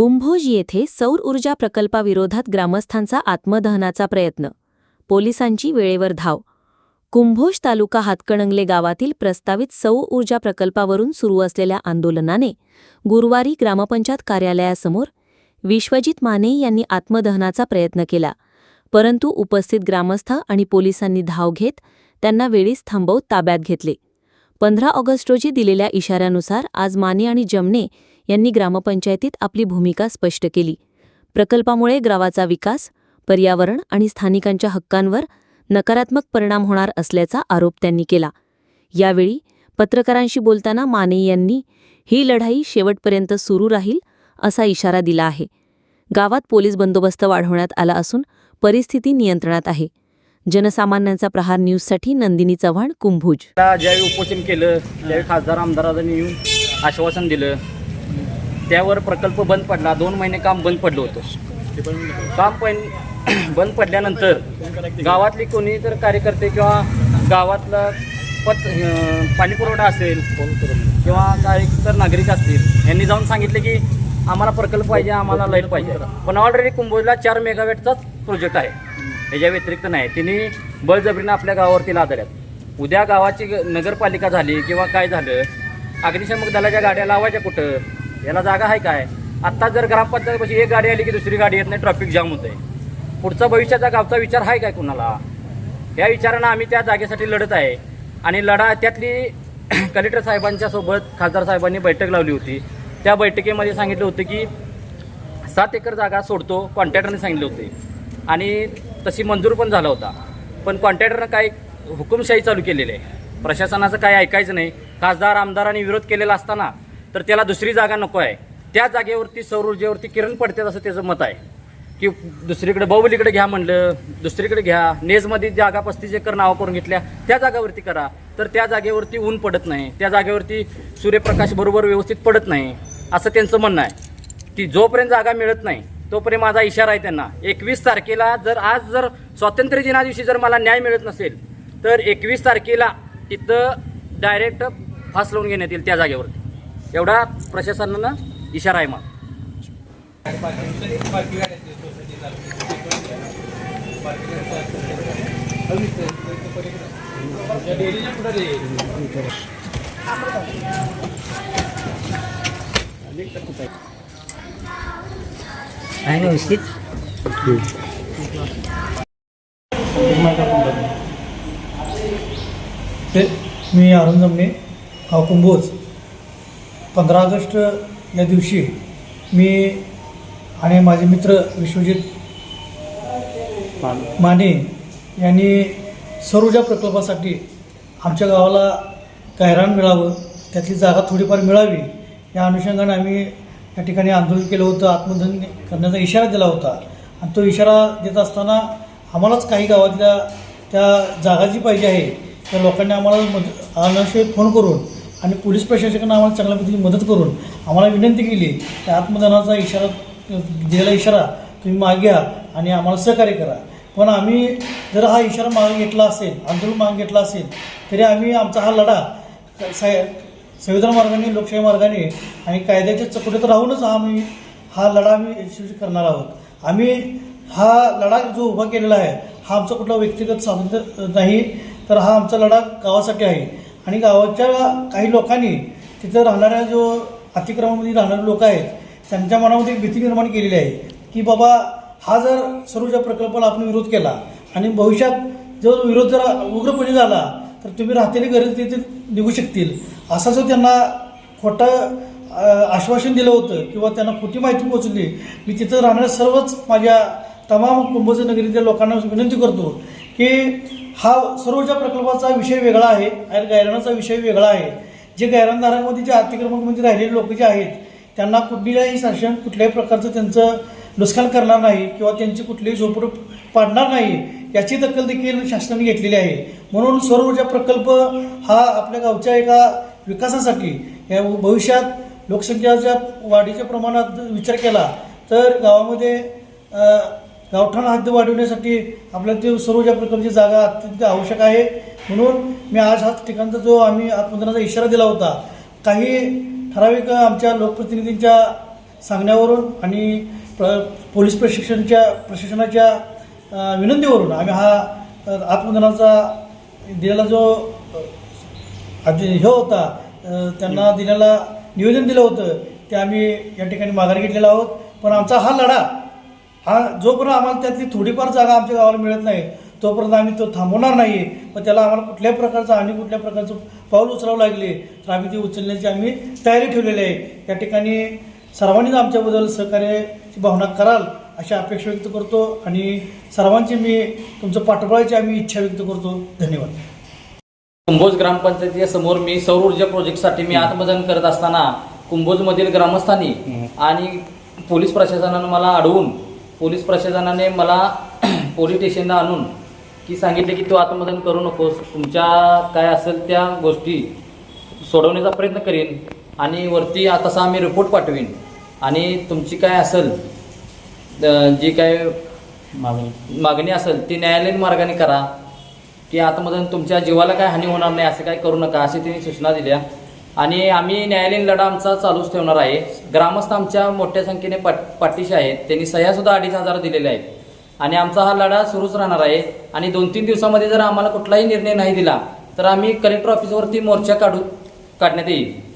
कुंभोज येथे सौर ऊर्जा प्रकल्पाविरोधात ग्रामस्थांचा आत्मदहनाचा प्रयत्न. पोलिसांची वेळेवर धाव. कुंभोज तालुका हातकणंगले गावातील प्रस्तावित सौर ऊर्जा प्रकल्पावरून सुरू असलेल्या आंदोलनाने गुरुवारी ग्रामपंचायत कार्यालयासमोर विश्वजित माने यांनी आत्मदहनाचा प्रयत्न केला. परंतु उपस्थित ग्रामस्थ आणि पोलिसांनी धाव घेत त्यांना वेळीच थांबवत ताब्यात घेतले. पंधरा ऑगस्ट रोजी दिलेल्या इशाऱ्यानुसार आज माने आणि जमने यांनी ग्रामपंचायतीत आपली भूमिका स्पष्ट केली. प्रकल्पामुळे गावाचा विकास पर्यावरण आणि स्थानिकांच्या हक्कांवर नकारात्मक परिणाम होणार असल्याचा आरोप त्यांनी केला. यावेळी पत्रकारांशी बोलताना माने यांनी ही लढाई शेवटपर्यंत सुरू राहील असा इशारा दिला आहे. गावात पोलीस बंदोबस्त वाढवण्यात आला असून परिस्थिती नियंत्रणात आहे. जनसामान्यांचा प्रहार न्यूजसाठी नंदिनी चव्हाण कुंभुज. ज्यावेळी उपोषण केलं त्यावेळी खासदार आमदारांनी येऊन आश्वासन दिलं त्यावर प्रकल्प बंद पडला. दोन महिने काम बंद पडलं होतं. काम पण बंद पडल्यानंतर गावातली कोणी तर कार्यकर्ते किंवा गावातला पत पाणीपुरवठा असेल किंवा काय तर नागरिक असतील यांनी जाऊन सांगितले की आम्हाला प्रकल्प पाहिजे आम्हाला लाइट पाहिजे. पण ऑलरेडी कुंभोजला चार मेगावॅटचाच प्रोजेक्ट आहे. याच्या व्यतिरिक्त नाही. तिने बळजबरीनं आपल्या गावावरती लादल्यात उद्या गावाची ग- नगरपालिका झाली किंवा काय झालं अग्निशमक दलाच्या गाड्या लावायच्या कुठं? याला जागा आहे काय? आत्ता जर ग्रामपंचायतपाशी एक गाडी आली की दुसरी गाडी येत नाही ट्रॅफिक जाम होते पुढचा भविष्याचा गावचा विचार आहे काय कुणाला? या विचारानं आम्ही त्या जागेसाठी लढत आहे. आणि लढा त्यातली कलेक्टर साहेबांच्या सोबत खासदार साहेबांनी बैठक लावली होती. त्या बैठकीमध्ये सांगितलं होतं की सात एकर जागा सोडतो कॉन्ट्रॅक्टरने सांगितले होते. आणि तशी मंजूर पण झाला होता. पण कॉन्ट्रॅक्टरनं काय हुकुमशाही चालू केलेली आहे. प्रशासनाचं काय ऐकायचं नाही. खासदार आमदारांनी विरोध केलेला असताना तर त्याला दुसरी जागा नको आहे. त्या जागेवरती सौर ऊर्जेवरती किरण पडतात असं त्याचं मत आहे. की दुसरीकडे बाहुबलीकडे घ्या म्हणलं दुसरीकडे घ्या. नेजमध्ये जागा पस्तीस एकर नावं करून घेतल्या त्या जागावरती करा. तर त्या जागेवरती ऊन पडत नाही. त्या जागेवरती सूर्यप्रकाश बरोबर व्यवस्थित पडत नाही. असं त्यांचं म्हणणं आहे. की जोपर्यंत जागा मिळत नाही तोपर्यंत माझा इशारा आहे त्यांना. एकवीस तारखेला जर आज जर स्वातंत्र्य दिनादिवशी जर मला न्याय मिळत नसेल तर एकवीस तारखेला तिथं डायरेक्ट फास लावून घेण्यात येईल त्या जागेवरती. एवढा प्रशासनानं इशारा आहे मग आहे ना व्यवस्थित? मी अरुण जमणे गाव कुंभोज पंधरा ऑगस्ट या दिवशी मी आणि माझे मित्र विश्वजित माने. यांनी सौर ऊर्जा प्रकल्पासाठी आमच्या गावाला गायरान मिळावं त्यातली जागा थोडीफार मिळावी या अनुषंगाने आम्ही या ठिकाणी आंदोलन केलं होतं आत्मधन करण्याचा इशारा दिला होता. आणि तो इशारा देत असताना आम्हालाच काही गावातल्या त्या जागा जी पाहिजे आहे त्या लोकांनी आम्हाला मद फोन करून आणि पोलीस प्रशासकांना आम्हाला चांगल्या पद्धतीने मदत करून आम्हाला विनंती केली की आत्मदानाचा इशारा दिलेला इशारा तुम्ही मागे घ्या आणि आम्हाला सहकार्य करा. पण आम्ही जर हा इशारा मागे घेतला असेल आंदोलन मागे घेतला असेल तरी आम्ही आमचा हा लढा साय संविधान मार्गाने लोकशाही मार्गाने आणि कायद्याच्या चकोटीत राहूनच आम्ही हा लढा आम्ही यशस्वी करणार आहोत. आम्ही हा लढा जो उभा केलेला आहे हा आमचा कुठला व्यक्तिगत स्वातंत्र्य नाही तर हा आमचा लढा गावासाठी आहे. आणि गावाच्या काही लोकांनी तिथं राहणाऱ्या जो अतिक्रमामध्ये राहणारे लोक आहेत त्यांच्या मनामध्ये एक भीती निर्माण केलेली आहे की बाबा हा जर सर्वच्या प्रकल्पाला आपण विरोध केला आणि भविष्यात जर विरोध जर उग्रपणे झाला तर तुम्ही राहतेली गरज तिथे निघू शकतील. असं जो त्यांना खोटं आश्वासन दिलं होतं किंवा त्यांना खोटी माहिती पोहोचली मी तिथं राहणाऱ्या सर्वच माझ्या तमाम कुंभोज नगरीतील लोकांना विनंती करतो की हा सर्वच्या प्रकल्पाचा विषय वेगळा आहे आणि गायरानाचा विषय वेगळा आहे जे गायरानदारांमध्ये जे अतिक्रमणमध्ये राहिलेले लोक जे आहेत त्यांना कुठल्याही शासन कुठल्याही प्रकारचं त्यांचं नुकसान करणार नाही किंवा त्यांची कुठलीही झोपड पाडणार नाही याची दखल देखील शासनाने घेतलेली आहे. म्हणून सौर ऊर्जा प्रकल्प हा आपल्या गावच्या एका विकासासाठी या भविष्यात लोकसंख्याच्या वाढीच्या प्रमाणात विचार केला तर गावामध्ये गावठाण हद्द वाढवण्यासाठी आपल्याला ते सर्व ज्या प्रकारची जागा अत्यंत आवश्यक आहे. म्हणून मी आज हा ठिकाणचा जो आम्ही आत्मदानाचा इशारा दिला होता काही ठराविक आमच्या लोकप्रतिनिधींच्या सांगण्यावरून आणि प्र पोलीस प्रशिक्षणच्या प्रशिक्षणाच्या विनंतीवरून आम्ही हा आत्मदनाचा आत्मदानाचा दिलेला जो हे होता त्यांना दिलेला निवेदन दिलं होतं ते आम्ही या ठिकाणी माघार घेतलेला आहोत. पण आमचा हा लढा हा जोपर्यंत आम्हाला त्यातली थोडीफार जागा आमच्या गावाला मिळत नाही तोपर्यंत आम्ही तो थांबवणार नाही. पण त्याला आम्हाला कुठल्याही प्रकारचं आणि कुठल्या प्रकारचं पाऊल उचलावं लागले तर आम्ही ती उचलण्याची आम्ही तयारी ठेवलेली आहे. या ठिकाणी सर्वांनीच आमच्याबद्दल सहकार्याची भावना कराल अशी अपेक्षा व्यक्त करतो आणि सर्वांची मी तुमचं पाठबळाची आम्ही इच्छा व्यक्त करतो. धन्यवाद. कुंभोज ग्रामपंचायतीच्या समोर मी सौर ऊर्जा प्रोजेक्टसाठी मी आत्मदान करत असताना कुंभोजमधील ग्रामस्थांनी आणि पोलीस प्रशासनानं मला अडवून पोलीस प्रशासनाने मला पोलीस स्टेशनला आणून की सांगितले की तू आत्मदान करू नकोस तुमच्या काय असेल त्या गोष्टी सोडवण्याचा प्रयत्न करीन आणि वरती आता तसा आम्ही रिपोर्ट पाठवीन. आणि तुमची काय असेल जी काय मागणी. असेल ती न्यायालयीन मार्गाने करा. की आतमधून तुमच्या जीवाला काय हानी होणार नाही असं काय करू नका अशी त्यांनी सूचना दिल्या. आणि आम्ही न्यायालयीन लढा आमचा चालूच ठेवणार आहे. ग्रामस्थ आमच्या मोठ्या संख्येने पाट पाठीशी आहेत. त्यांनी सह्यासुद्धा अडीच हजार दिलेल्या आहेत. आणि आमचा हा लढा सुरूच राहणार आहे. आणि दोन तीन दिवसामध्ये जर आम्हाला कुठलाही निर्णय नाही दिला तर आम्ही कलेक्टर ऑफिसवरती मोर्चा काढू काढण्यात येईल.